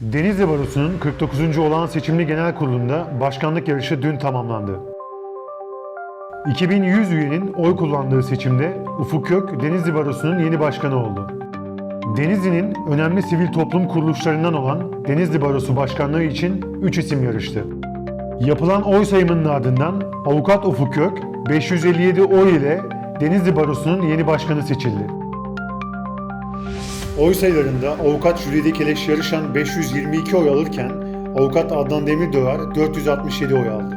Denizli Barosu'nun 49. olağan seçimli genel kurulunda başkanlık yarışı dün tamamlandı. 2100 üyenin oy kullandığı seçimde Ufuk Kök Denizli Barosu'nun yeni başkanı oldu. Denizli'nin önemli sivil toplum kuruluşlarından olan Denizli Barosu Başkanlığı için 3 isim yarıştı. Yapılan oy sayımının ardından avukat Ufuk Kök 557 oy ile Denizli Barosu'nun yeni başkanı seçildi. Oy sayılarında avukat Jülide Keleş yarışan 522 oy alırken avukat Adnan Demirdöver 467 oy aldı.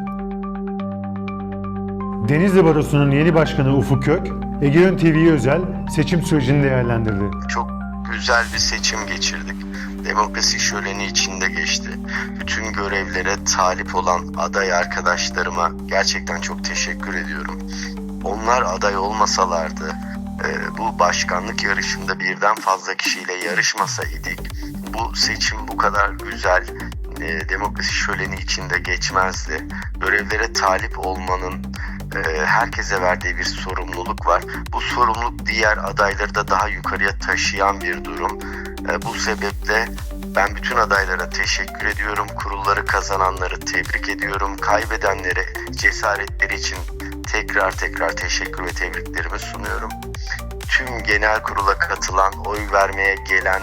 Denizli Barosu'nun yeni başkanı Ufuk Kök, Egeon TV'ye özel seçim sürecini değerlendirdi. Çok güzel bir seçim geçirdik. Demokrasi şöleni içinde geçti. Bütün görevlere talip olan aday arkadaşlarıma gerçekten çok teşekkür ediyorum. Onlar aday olmasalardı e, bu başkanlık yarışında birden fazla kişiyle yarışmasaydık bu seçim bu kadar güzel e, demokrasi şöleni içinde geçmezdi. Görevlere talip olmanın e, herkese verdiği bir sorumluluk var. Bu sorumluluk diğer adayları da daha yukarıya taşıyan bir durum. E, bu sebeple ben bütün adaylara teşekkür ediyorum. Kurulları kazananları tebrik ediyorum. Kaybedenlere cesaretleri için tekrar tekrar teşekkür ve tebriklerimi sunuyorum. Tüm genel kurula katılan, oy vermeye gelen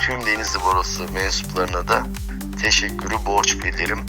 tüm Denizli Borosu mensuplarına da teşekkürü borç bilirim.